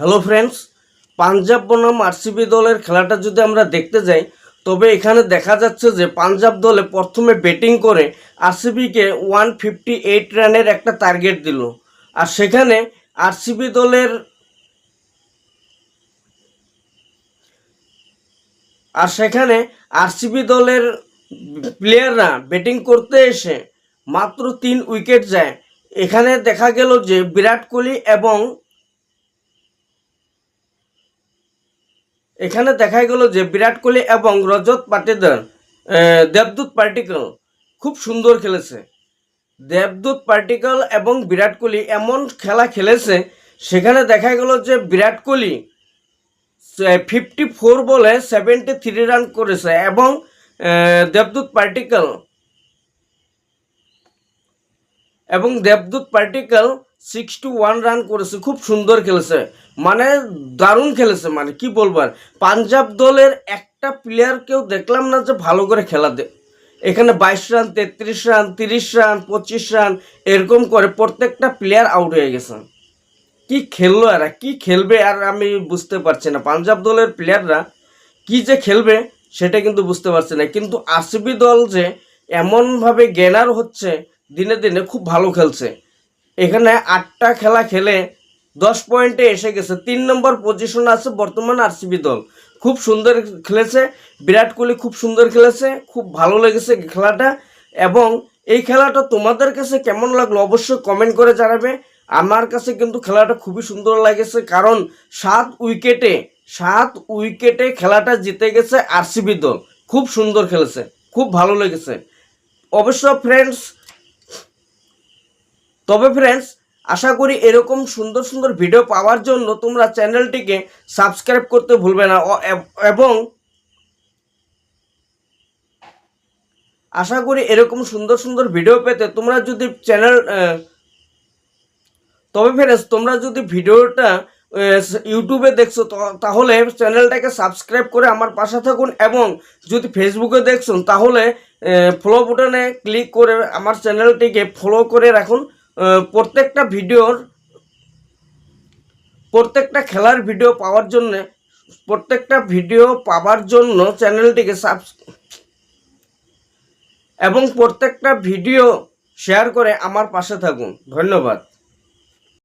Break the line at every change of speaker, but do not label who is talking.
Hello friends Punjab বনাম RCB দলের খেলাটা যদি আমরা দেখতে যাই, তবে এখানে দেখা যাচ্ছে যে পাঞ্জাব দলে প্রথমে ব্যাটিং করে আরসিবিকে ওয়ান ফিফটি এইট রানের একটা টার্গেট দিল। আর সেখানে আরসিবি দলের আর সেখানে আরসিবি দলের প্লেয়াররা ব্যাটিং করতে এসে মাত্র তিন উইকেট যায়। এখানে দেখা গেল যে বিরাট কোহলি এবং এখানে দেখা গেল যে বিরাট কোহলি এবং রজত পাটিদার দেবদূত পার্টিকল খুব সুন্দর খেলেছে। দেবদূত পার্টিকল এবং বিরাট কোহলি এমন খেলা খেলেছে, সেখানে দেখা গেল যে বিরাট কোহলি ফিফটি ফোর বলে সেভেন্টি থ্রি রান করেছে এবং দেবদূত পার্টিকল এবং দেবদূত পার্টিকল সিক্সটি ওয়ান রান করেছে, খুব সুন্দর খেলেছে। মানে দারুণ খেলেছে মানে কি বলবার পাঞ্জাব দলের একটা প্লেয়ারকেও দেখলাম না যে ভালো করে খেলা দে এখানে বাইশ রান তেত্রিশ রান তিরিশ রান পঁচিশ রান এরকম করে প্রত্যেকটা প্লেয়ার আউট হয়ে গেছে। কি খেললো এরা, কি খেলবে আর আমি বুঝতে পারছি না। পাঞ্জাব দলের প্লেয়াররা কি যে খেলবে সেটা কিন্তু বুঝতে পারছি না। কিন্তু আরসিবি দল যে এমনভাবে গেনার হচ্ছে, দিনে দিনে খুব ভালো খেলছে। এখানে আটটা খেলা খেলে দশ পয়েন্টে এসে গেছে। তিন নম্বর পজিশনে আছে বর্তমান আরসিবি দল। খুব সুন্দর খেলেছে, বিরাট কোহলি খুব সুন্দর খেলেছে, খুব ভালো লেগেছে খেলাটা এবং এই খেলাটা তোমাদের কাছে কেমন লাগল অবশ্যই কমেন্ট করে জানাবে। আমার কাছে কিন্তু খেলাটা খুবই সুন্দর লাগেছে কারণ সাত উইকেটে সাত উইকেটে খেলাটা জিতে গেছে আরসিবি দল। খুব সুন্দর খেলেছে, খুব ভালো লেগেছে। অবশ্য ফ্রেন্ডস তবে ফ্রেন্ডস আশা করি এরকম সুন্দর সুন্দর ভিডিও পাওয়ার জন্য তোমরা চ্যানেলটিকে সাবস্ক্রাইব করতে ভুলবে না। এবং আশা করি এরকম সুন্দর সুন্দর ভিডিও পেতে তোমরা যদি চ্যানেল তবে ফ্রেন্ডস তোমরা যদি ভিডিওটা ইউটিউবে দেখছ তাহলে চ্যানেলটাকে সাবস্ক্রাইব করে আমার পাশে থাকুন এবং যদি ফেসবুকে দেখছ, তাহলে ফলো বাটনে ক্লিক করে আমার চ্যানেলটিকে ফলো করে রাখুন। প্রত্যেকটা ভিডিওর, প্রত্যেকটা খেলার ভিডিও পাওয়ার জন্য, প্রত্যেকটা ভিডিও পাওয়ার জন্য চ্যানেলটিকে সাব এবং প্রত্যেকটা ভিডিও শেয়ার করে আমার পাশে থাকুন। ধন্যবাদ।